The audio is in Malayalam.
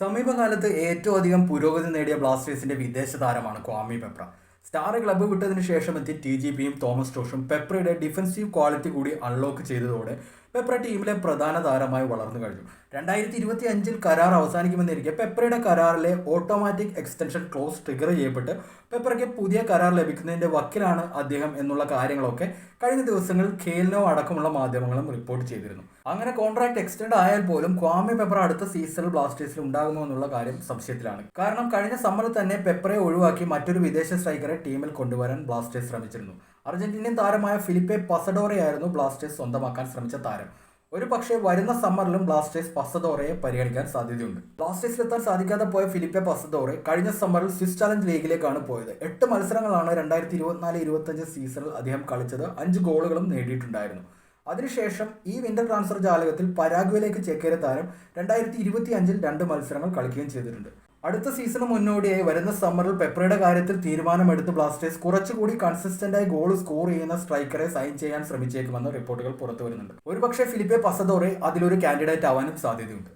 സമീപകാലത്ത് ഏറ്റവും അധികം പുരോഗതി നേടിയ ബ്ലാസ്റ്റേഴ്സിന്റെ വിദേശ താരമാണ് ക്വാമി പെപ്ര. സ്റ്റാർ ക്ലബ്ബ് വിട്ടതിന് ശേഷം എത്തി ടി ജി പിയും തോമസ് ടോഷും പെപ്രയുടെ ഡിഫൻസീവ് ക്വാളിറ്റി കൂടി അൺലോക്ക് ചെയ്തതോടെ പെപ്ര ടീമിലെ പ്രധാന താരമായി വളർന്നു കഴിഞ്ഞു. രണ്ടായിരത്തി ഇരുപത്തി അഞ്ചിൽ കരാർ അവസാനിക്കുമെന്നിരിക്കെ പെപ്രയുടെ കരാറിലെ ഓട്ടോമാറ്റിക് എക്സ്റ്റൻഷൻ ക്ലോസ് ട്രിഗർ ചെയ്യപ്പെട്ട് പെപ്രയ്ക്ക് പുതിയ കരാർ ലഭിക്കുന്നതിന്റെ വക്കിലാണ് അദ്ദേഹം എന്നുള്ള കാര്യങ്ങളൊക്കെ കഴിഞ്ഞ ദിവസങ്ങളിൽ ഖേലിനോ അടക്കമുള്ള മാധ്യമങ്ങളും റിപ്പോർട്ട് ചെയ്തിരുന്നു. അങ്ങനെ കോൺട്രാക്ട് എക്സ്റ്റെൻഡ് ആയാൽ പോലും ക്വാമി പെപ്ര അടുത്ത സീസണിൽ ബ്ലാസ്റ്റേഴ്സിൽ ഉണ്ടാകുമോ എന്നുള്ള കാര്യം സംശയത്തിലാണ്. കാരണം കഴിഞ്ഞ സമ്മറിൽ തന്നെ പെപ്രയെ ഒഴിവാക്കി മറ്റൊരു വിദേശ സ്ട്രൈക്കറെ ടീമിൽ കൊണ്ടുവരാൻ ബ്ലാസ്റ്റേഴ്സ് ശ്രമിച്ചിരുന്നു. അർജന്റീനിയൻ താരമായ ഫിലിപ്പെ പസഡോറയായിരുന്നു ബ്ലാസ്റ്റേഴ്സ് സ്വന്തമാക്കാൻ ശ്രമിച്ച താരം. ഒരു പക്ഷേ വരുന്ന സമ്മറിലും ബ്ലാസ്റ്റേഴ്സ് പസദോറയെ പരിഗണിക്കാൻ സാധ്യതയുണ്ട്. ബ്ലാസ്റ്റേഴ്സിലെത്താൻ സാധിക്കാതെ പോയ ഫിലിപ്പെ പസദോറെ കഴിഞ്ഞ സമ്മറിൽ സ്വിസ് ചാലഞ്ച് ലീഗിലേക്കാണ് പോയത്. എട്ട് മത്സരങ്ങളാണ് രണ്ടായിരത്തി ഇരുപത്തിനാല് ഇരുപത്തഞ്ച് സീസണിൽ അദ്ദേഹം കളിച്ചത്. അഞ്ച് ഗോളുകളും നേടിയിട്ടുണ്ടായിരുന്നു. അതിനുശേഷം ഈ വിന്റർ ട്രാൻസ്ഫർ ജാലകത്തിൽ പരാഗ്വയിലേക്ക് ചേക്കേറിയ താരം രണ്ടായിരത്തി ഇരുപത്തി അഞ്ചിൽ രണ്ട് മത്സരങ്ങൾ കളിക്കുകയും ചെയ്തിട്ടുണ്ട്. അടുത്ത സീസണ് മുന്നോടിയായി വരുന്ന സമ്മറിൽ പെപ്രയുടെ കാര്യത്തിൽ തീരുമാനമെടുത്ത് ബ്ലാസ്റ്റേഴ്സ് കുറച്ചുകൂടി കൺസിസ്റ്റന്റായി ഗോൾ സ്കോർ ചെയ്യുന്ന സ്ട്രൈക്കറെ സൈൻ ചെയ്യാൻ ശ്രമിച്ചേക്കുമെന്ന് റിപ്പോർട്ടുകൾ പുറത്തു വരുന്നുണ്ട് ഒരുപക്ഷെ ഫിലിപ്പെ പസദോറെ അതിലൊരു കാൻഡിഡേറ്റ് ആവാനും സാധ്യതയുണ്ട്.